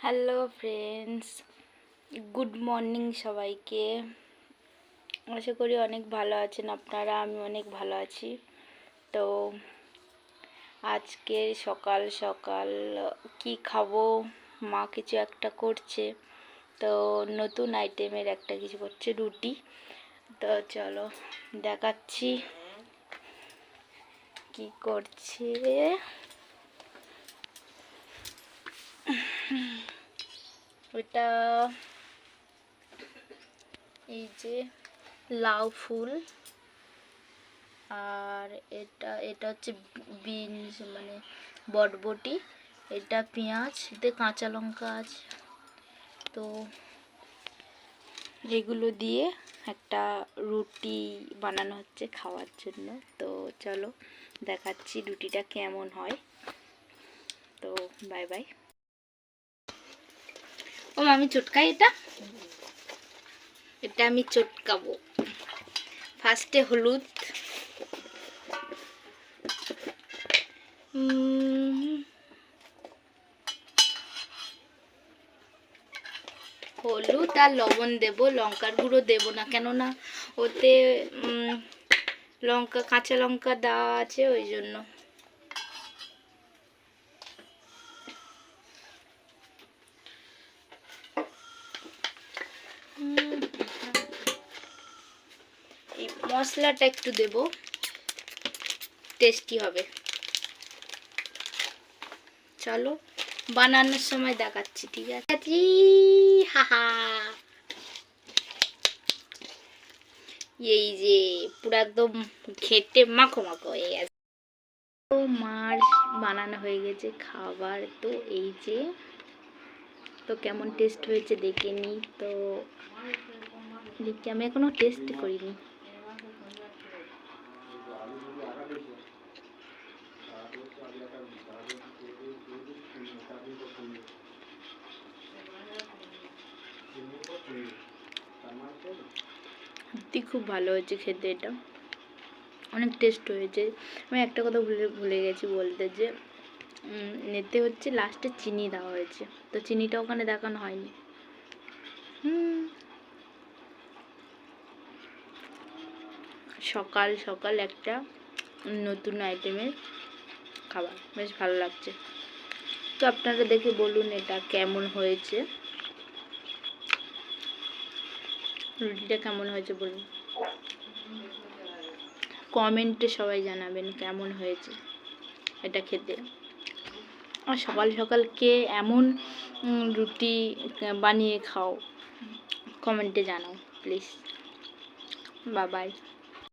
Hello friends good morning সবাইকে। আশা করি অনেক ভালো আছেন আপনারা, আমি অনেক ভালো আছি। তো আজকে সকাল সকাল, কি খাব? মা কিছু একটা করছে। তো নতুন আইটেমের একটা কিছু করছে, রুটি। তো চলো, দেখাচ্ছি কি করছে। ওটা এই যে লাউ ফুল। আর এটা এটা হচ্ছে বিনস মানে বটবটি। এটা পেঁয়াজ, এতে কাঁচা লঙ্কা আছে। তো এগুলো দিয়ে একটা রুটি বানানো হচ্ছে খাওয়ার জন্য। তো চলো দেখাচ্ছি রুটিটা কেমন হয়। তো বাই বাই। ও আমি চটকাই এটা। এটা আমি চটকাবো। ফার্স্টে হলুদ। হলুদ আর লবণ দেব, লঙ্কার গুঁড়ো দেব না, কেননা ওতে লঙ্কা, কাঁচা লঙ্কা দেওয়া আছে, ওই জন্য। মশলাটা একটু দেব। টেস্টি হবে। চলো, বানানোর সময় দেখাচ্ছি, ঠিক আছে? এই যে, পুরো একদম খেটে মাখো মাখো হয়ে গেছে। তো মাছ বানানো হয়ে গেছে খাবার। তো এই যে, তো কেমন টেস্ট হয়েছে দেখে নিই। তো দেখি, আমি এখনও টেস্ট করিনি। সত্যি খুব ভালো হয়েছে খেতে এটা। অনেক টেস্ট হয়েছে। আমি একটা কথা ভুলে ভুলে গেছি বলতে যে নেতে হচ্ছে লাস্টে চিনি দেওয়া হয়েছে। তো চিনিটা ওখানে দেখানো হয়নি। সকাল সকাল একটা নতুন আইটেমের খাবার। বেশ ভালো লাগছে। তো আপনারা দেখে বলুন এটা কেমন হয়েছে। রুটিটা কেমন হয়েছে বলুন? কমেন্টে সবাই জানাবেন কেমন হয়েছে এটা খেতে। আর সকাল সকাল কে এমন রুটি বানিয়ে খাও, কমেন্টে জানাও, প্লিজ। বাবাই।